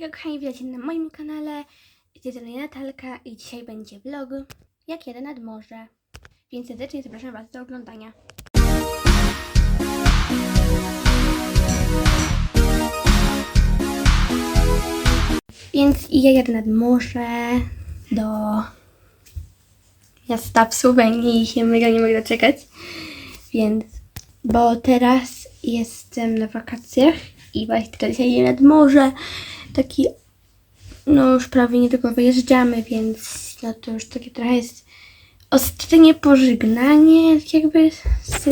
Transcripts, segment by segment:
Hejka kochani, witajcie na moim kanale. Z tej strony Natalka i dzisiaj będzie vlog jak jadę nad morze. Więc serdecznie zapraszam Was do oglądania. Więc ja jadę nad morze do miasta Słowenii i się mega nie mogę doczekać. Więc, bo teraz jestem na wakacjach i właśnie tutaj dzisiaj nad morze. Taki, no już prawie niedługo wyjeżdżamy, więc no to już takie trochę jest ostatnie pożegnanie tak jakby z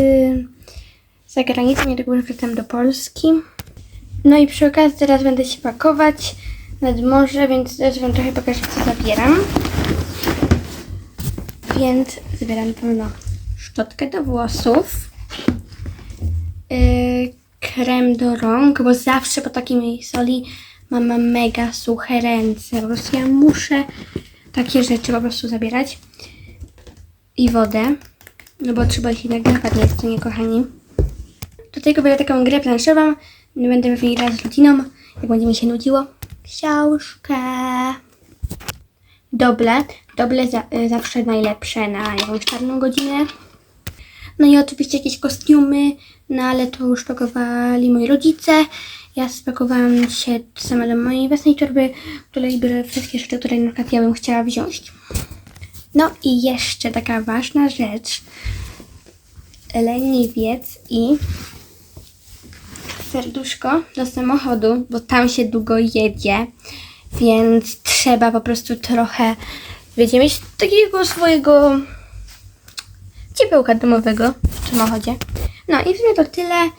zagranicy. Niedługo już wracam do Polski. No i przy okazji teraz będę się pakować nad morze, więc teraz wam trochę pokażę co zabieram. Więc zabieram pewno szczotkę do włosów, yy, krem do rąk, bo zawsze po takiej soli mam mega suche ręce. Po prostu ja muszę takie rzeczy po prostu zabierać. I wodę, no bo trzeba się nagrywać, nie jest to nie kochani. Do tego biorę taką grę planszową, będę w niej grać z rodziną, jak będzie mi się nudziło. Książkę. Doble. Doble za, y, zawsze najlepsze na jakąś czarną godzinę. No i oczywiście jakieś kostiumy, no ale to już pakowali moi rodzice. Ja spakowałam się sama do mojej własnej torby, w której biorę wszystkie rzeczy, które na przykład ja bym chciała wziąć. No i jeszcze taka ważna rzecz. Leniwiec i serduszko do samochodu, bo tam się długo jedzie, więc trzeba po prostu trochę, wiecie, mieć takiego swojego ciepełka domowego w samochodzie. No i w sumie to tyle.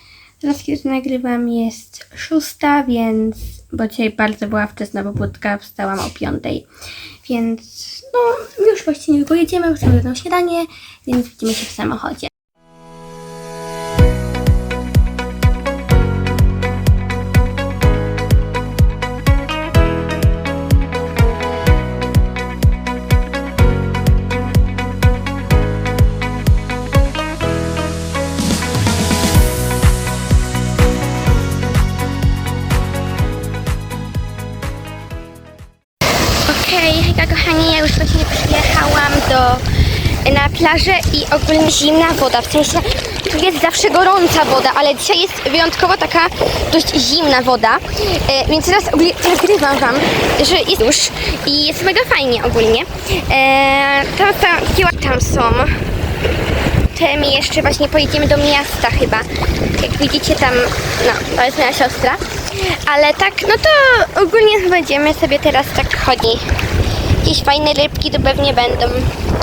Teraz kiedy nagrywam jest szósta, więc bo dzisiaj bardzo była wczesna pobudka, wstałam o piątej, więc no już właściwie niedługo jedziemy, już na śniadanie, więc widzimy się w samochodzie. Kochani, ja już właśnie przyjechałam do, na plażę i ogólnie zimna woda, w sensie tu jest zawsze gorąca woda, ale dzisiaj jest wyjątkowo taka dość zimna woda, e, więc teraz nagrywam wam, że jest już i jest mega fajnie ogólnie. E, tam, tam, tam są. Tym jeszcze właśnie pojedziemy do miasta chyba. Jak widzicie tam, no, to jest moja siostra. Ale tak, no to ogólnie będziemy sobie teraz tak chodzić. Jakieś fajne rybki tu pewnie będą.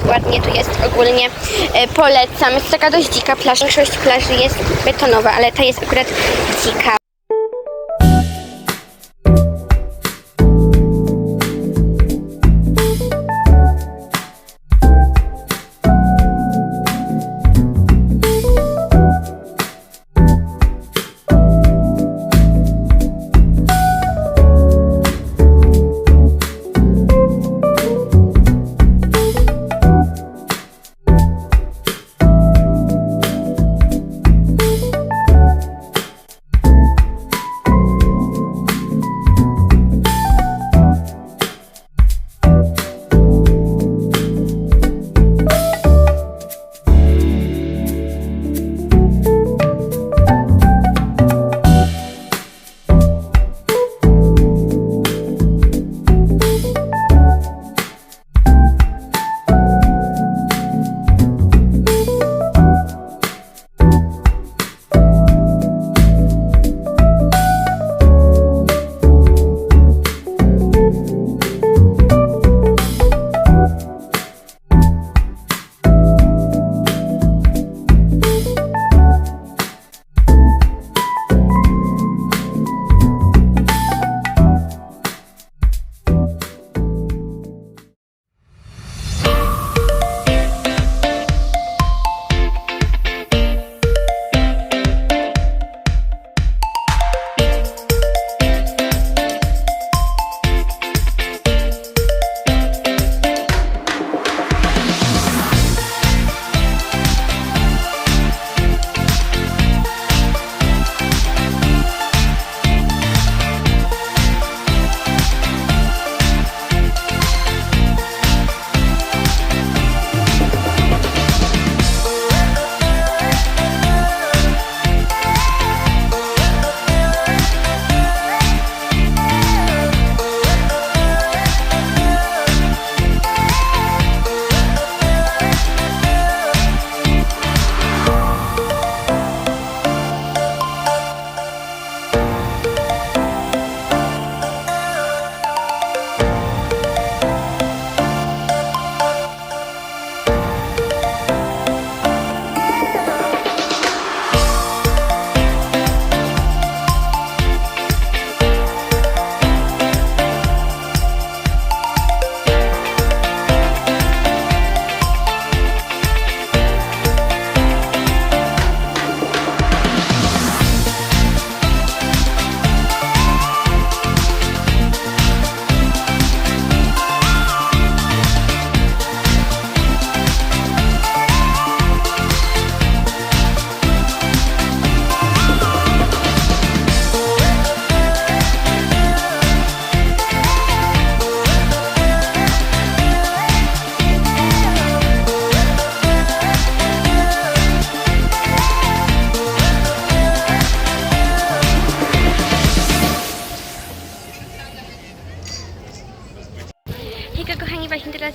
Ładnie tu jest ogólnie. E, polecam. Jest taka dość dzika plaża. Większość plaży jest betonowa, ale ta jest akurat dzika.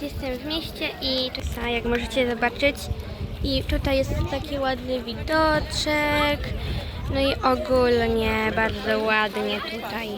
Jestem w mieście i tutaj jak możecie zobaczyć i tutaj jest taki ładny widoczek no i ogólnie bardzo ładnie tutaj.